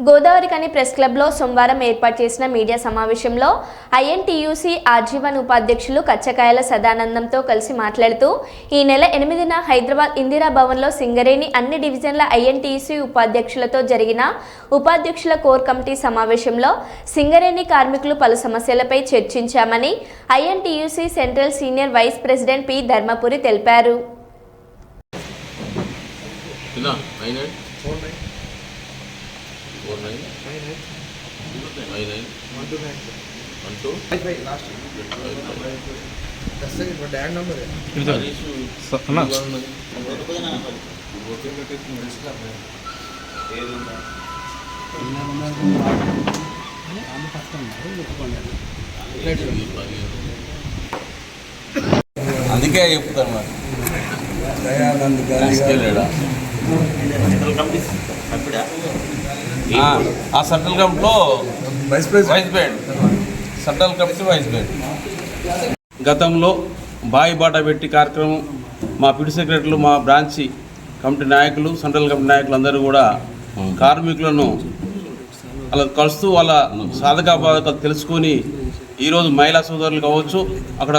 Godavarikhani press క్లబ్లో సోమవారం ఏర్పాటు చేసిన మీడియా సమావేశంలో ఐఎన్టీయూసీ ఆజీవన్ ఉపాధ్యక్షులు కచ్చకాయల సదానందంతో కలిసి మాట్లాడుతూ ఈ నెల ఎనిమిదిన హైదరాబాద్ ఇందిరా భవన్లో సింగరేణి అన్ని డివిజన్ల ఐఎన్టీయూసీ ఉపాధ్యక్షులతో జరిగిన ఉపాధ్యక్షుల కోర్ కమిటీ సమావేశంలో సింగరేణి కార్మికులు పలు సమస్యలపై చర్చించామని INTUC central senior vice president P Dharmapuri తెలిపారు. Nine four nine nine nine one two అన్నా. ఇవాళ ఉన్నది. ఓకే. ఈ పదిహేను. అందుకే చెప్తాను మరి తీసుకెళ్ళాడా? ఆ, ఆ సెంట్రల్ కమిటీలో vice president central committee vice president గతంలో బాయి బాట పెట్టి కార్యక్రమం మా పిడి సెక్రటరీలు మా బ్రాంచి కమిటీ నాయకులు సెంట్రల్ కమిటీ నాయకులు అందరూ కూడా కార్మికులను అలా కలుస్తూ వాళ్ళ సాధక బాధకాలు తెలుసుకొని ఈరోజు మహిళా సోదరులు కావచ్చు అక్కడ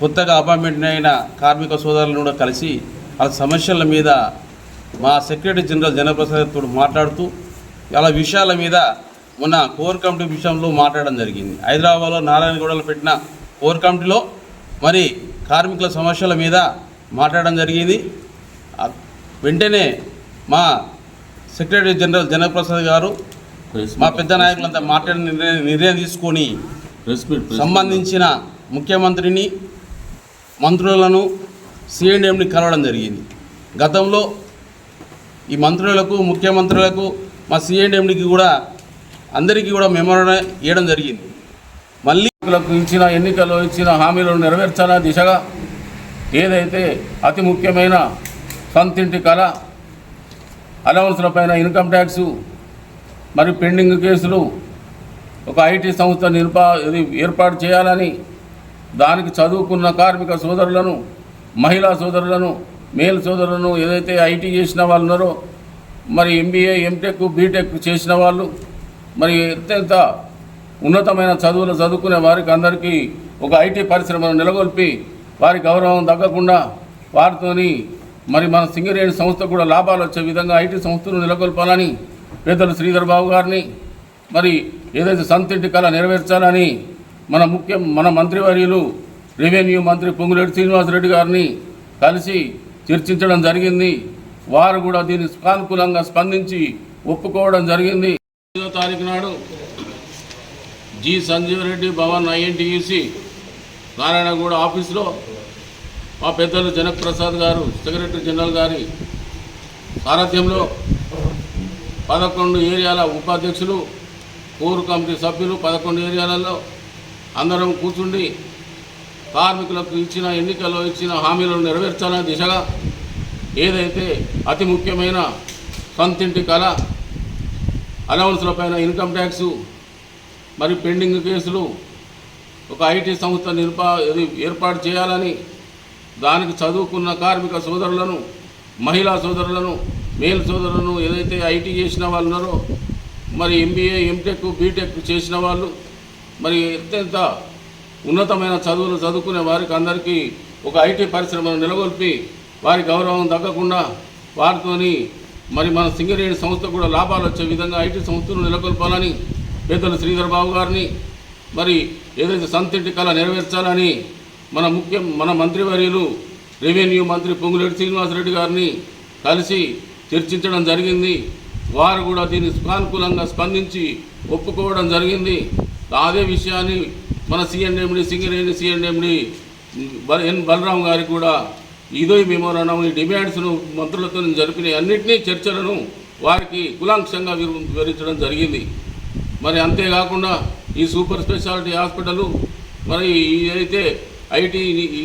కొత్తగా అపాయింట్మెంట్ అయిన కార్మిక సోదరులను కూడా కలిసి వాళ్ళ సమస్యల మీద మా సెక్రటరీ జనరల్ జనప్రసాద్తో మాట్లాడుతూ వాళ్ళ విషయాల మీద మొన్న కోర్ కమిటీ విషయంలో మాట్లాడడం జరిగింది. హైదరాబాద్లో నారాయణగూడలో పెట్టిన కోర్ కమిటీలో మరి కార్మికుల సమస్యల మీద మాట్లాడడం జరిగింది. వెంటనే మా సెక్రటరీ జనరల్ జనప్రసాద్ గారు మా పెద్ద నాయకులంతా మాట్లాడిన నిర్ణయం నిర్ణయం తీసుకొని సంబంధించిన ముఖ్యమంత్రిని మంత్రులను సిఎండిఎంని కలవడం జరిగింది. గతంలో ఈ మంత్రులకు ముఖ్యమంత్రులకు మా సిఎండిఎండికి కూడా అందరికీ కూడా మెమోరం ఇవ్వడం జరిగింది. మళ్ళీ ఇచ్చిన ఎన్నికల్లో ఇచ్చిన హామీలను నెరవేర్చాల దిశగా ఏదైతే అతి ముఖ్యమైన సొంతింటి కళ అలవన్స్లపైన ఇన్కమ్ ట్యాక్స్ మరి పెండింగ్ కేసులు ఒక ఐటీ సంస్థ నిర్పా ఏర్పాటు చేయాలని దానికి చదువుకున్న కార్మిక సోదరులను మహిళా సోదరులను మేల్ సోదరులను ఏదైతే ఐటీ చేసిన వాళ్ళు ఉన్నారో మరి ఎంబీఏ ఎంటెక్ బీటెక్ చేసిన వాళ్ళు మరి అత్యంత ఉన్నతమైన చదువులు చదువుకునే వారికి అందరికీ ఒక ఐటీ పరిశ్రమను నెలకొల్పి వారి గౌరవం తగ్గకుండా వారితోని మరి మన సింగరేణి సంస్థ కూడా లాభాలు వచ్చే విధంగా ఐటీ సంస్థను నెలకొల్పాలని పెద్దలు శ్రీధర్ బాబు గారిని మరి ఏదైతే సంతింటి కళ నెరవేర్చాలని మన ముఖ్య మన మంత్రివర్యులు రెవెన్యూ మంత్రి పొంగులేటి శ్రీనివాసరెడ్డి గారిని కలిసి చర్చించడం జరిగింది. వారు కూడా దీన్ని సానుకూలంగా స్పందించి ఒప్పుకోవడం జరిగింది. ఐదో తారీఖు నాడు జి సంజీవరెడ్డి భవన్ ఐఎన్టీయూసి నారాయణగూడ ఆఫీసులో మా పెద్దలు జనక్ ప్రసాద్ గారు సెక్రటరీ జనరల్ గారి సారథ్యంలో పదకొండు ఏరియాల ఉపాధ్యక్షులు కోర్ కమిటీ సభ్యులు పదకొండు ఏరియాలలో అందరం కూర్చుండి కార్మికులకు ఇచ్చిన ఎన్నికల్లో ఇచ్చిన హామీలను నెరవేర్చాలనే దిశగా ఏదైతే అతి ముఖ్యమైన సొంతింటి కళ అలవన్స్లపైన ఇన్కమ్ ట్యాక్స్ మరి పెండింగ్ కేసులు ఒక ఐటీ సంస్థ నిర్పా ఏర్పాటు చేయాలని దానికి చదువుకున్న కార్మిక సోదరులను మహిళా సోదరులను మేల్ సోదరులను ఏదైతే ఐటీ చేసిన వాళ్ళు ఉన్నారో మరి ఎంబీఏ ఎంటెక్ బీటెక్ చేసిన వాళ్ళు మరి అత్యంత ఉన్నతమైన చదువులు చదువుకునే వారికి అందరికీ ఒక ఐటీ పరిశ్రమను నెలకొల్పి వారి గౌరవం తగ్గకుండా వారితోని మరి మన సింగరేణి సంస్థ కూడా లాభాలు వచ్చే విధంగా ఐటీ సంస్థను నెలకొల్పాలని పెద్దలు శ్రీధర్ బాబు గారిని మరి ఏదైతే సంతింటి కళ నెరవేర్చాలని మన ముఖ్య మన మంత్రివర్యులు రెవెన్యూ మంత్రి పొంగులేటి శ్రీనివాసరెడ్డి గారిని కలిసి చర్చించడం జరిగింది. వారు కూడా దీన్ని సానుకూలంగా స్పందించి ఒప్పుకోవడం జరిగింది. అదే విషయాన్ని మన CMD Singareni CMD N Balaram గారికి కూడా ఇదో మెమోరాండం ఈ డిమాండ్స్ను మంత్రులతో జరిపిన అన్నింటినీ చర్చలను వారికి కులాంక్షంగా వివరించడం జరిగింది. మరి అంతేకాకుండా ఈ సూపర్ స్పెషాలిటీ హాస్పిటల్ మరి ఏదైతే ఐటీ ఈ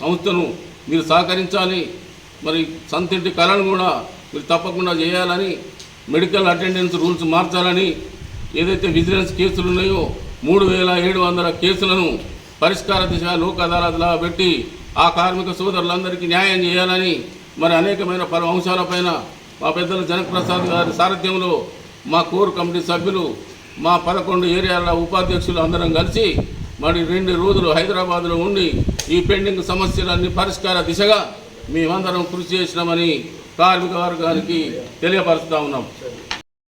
సంస్థను మీరు సహకరించాలి మరి సంతింటి కళను కూడా మీరు తప్పకుండా చేయాలని మెడికల్ అటెండెన్స్ రూల్స్ మార్చాలని ఏదైతే విజిలెన్స్ కేసులు ఉన్నాయో మూడు వేల ఏడు వందల కేసులను పరిష్కార దిశ లోక్ అదాలత్లా పెట్టి ఆ కార్మిక సోదరులందరికీ న్యాయం చేయాలని మరి అనేకమైన పలు అంశాలపైన మా పెద్దలు జనకప్రసాద్ గారి సారథ్యంలో మా కోర్ కమిటీ సభ్యులు మా పదకొండు ఏరియాల ఉపాధ్యక్షులు అందరం కలిసి మరి రెండు రోజులు హైదరాబాద్లో ఉండి ఈ పెండింగ్ సమస్యలన్నీ పరిష్కార దిశగా మేమందరం కృషి చేసినామని కార్మిక వర్గానికి తెలియపరుస్తూ ఉన్నాం.